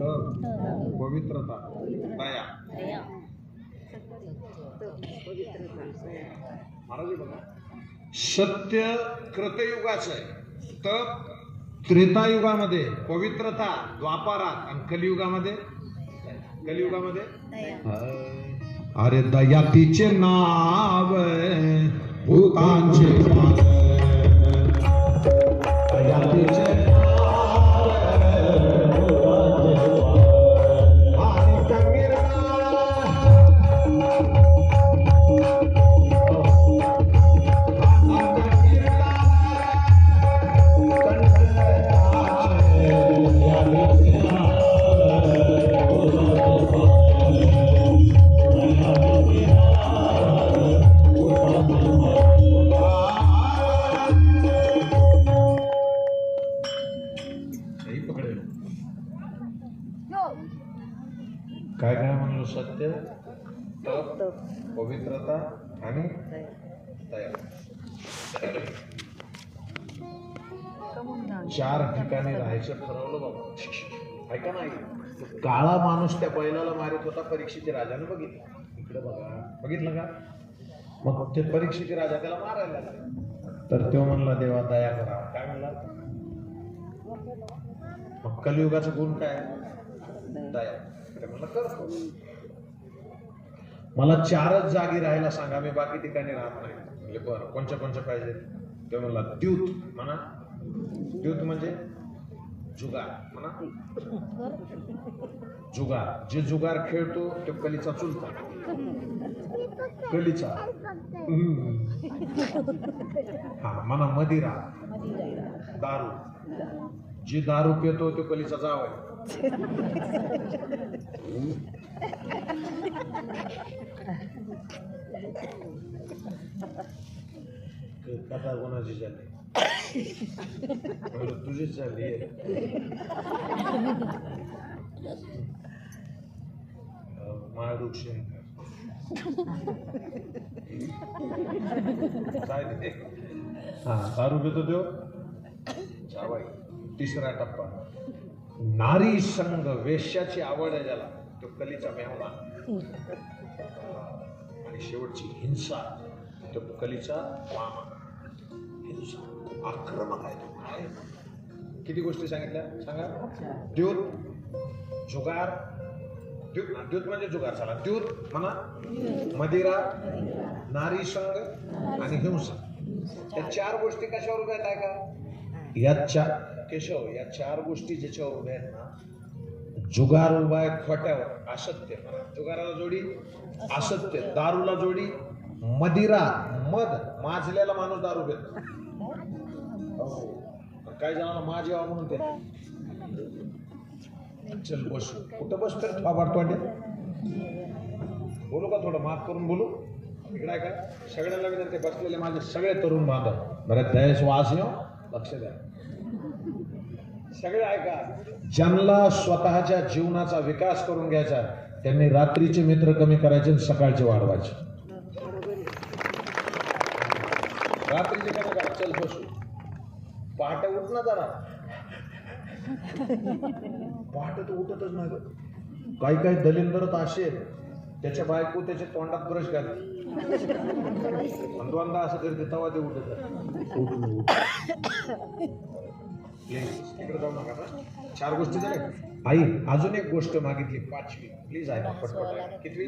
पवित्रता दया. महाराज बघा. सत्य कृतयुगाचं आहे. तप त्रेतायुगामध्ये पवित्रता द्वापारात आणि कलियुगामध्ये? कलियुगामध्ये? अरे दया तिचे नाव भूतांचे काय काय म्हणलो सत्य? तप. पवित्रता आणि दया चार ठिकाणी राहायचं ठरवलं बाबा. ऐका नाही काळा माणूस त्या बैलाला मारित होता परीक्षित राजाने बघितलं. इकडे बघा. बघितलं का? मग ते परीक्षित राजा त्याला मारायला लागला. तर तो म्हणला देवा दया करा. काय म्हणला? मग कलियुगाचा गुण काय? दया. मला चारच जागी राहायला सांगा मी बाकी ठिकाणी राहत नाही. म्हणजे बरं कोणच्या कोणच्या पाहिजे? ते म्हणला द्यूत म्हणा. द्यूत म्हणजे जुगार म्हणा. जुगार. जे जुगार खेळतो तो कलीचा चुलता. कलीचा. हा म्हणा मदिरा. दारू. जी दारू पितो तो कलीचा जाव आहे. कथा कोणाची झाली? तुझीच झाली. आहे. अं, महाडूक शंकर. काय ते? हा दारू पितो तो? जावाई तिसरा टप्पा. नारी संघ वेश्याची आवड आहे ज्याला. तो कलीचा मेहमा आणि शेवटची हिंसा. तो कलीचा मामा. हिंसा. आक्रमक आहे तो. आहे. किती गोष्टी सांगितल्या? सांगा. द्यूत. जुगार. द्यूत द्यूत म्हणजे जुगार. झाला द्यूत म्हणा. मदिरा. नारी संघ. आणि हिंसा. या चार गोष्टी कशावर उभ्या आहेत का या चार केशव या चार गोष्टी ज्याच्यावर उभ्या आहेत ना जुगार उभा आहे खोट्यावर असत्य जुगाराला जोडी असत्य दारूला जोडी मदिरा मद माजलेला माणूस दारू घेतो. काय जणांना माझ यावा म्हणून ते. चल बसू. कुठं बस तर तोंडे. बोलू का थोडं? माफ करून बोलू? इकडे का? सगळ्यांना विनंती बसलेले माझे सगळे तरुण बांधव. बरं दयस वास येऊ? लक्ष द्या. सगळे ऐका. ज्यांना स्वतःच्या जीवनाचा विकास करून घ्यायचा त्यांनी रात्रीचे मित्र कमी करायचे आणि सकाळचे वाढवायचे रात्रीचे कमी करा. चल बसू. पहाटे उठ ना जरा. पहाटे तर उठतच नाही बरं. काही काही दलिंदर तर असे त्याच्या बायको त्याच्या तोंडात ब्रश घालते. दोनदा असं करते तेव्हा ते उठत उठ प्लीज. चार गोष्टी झाल्या आई अजून एक गोष्ट मागितली पाचवी. प्लीज ऐका. पटपट. कितवी?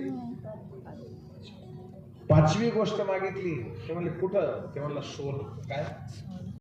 पाचवी गोष्ट मागितली. ते म्हणले कुठं? ते म्हणलं सोनं काय?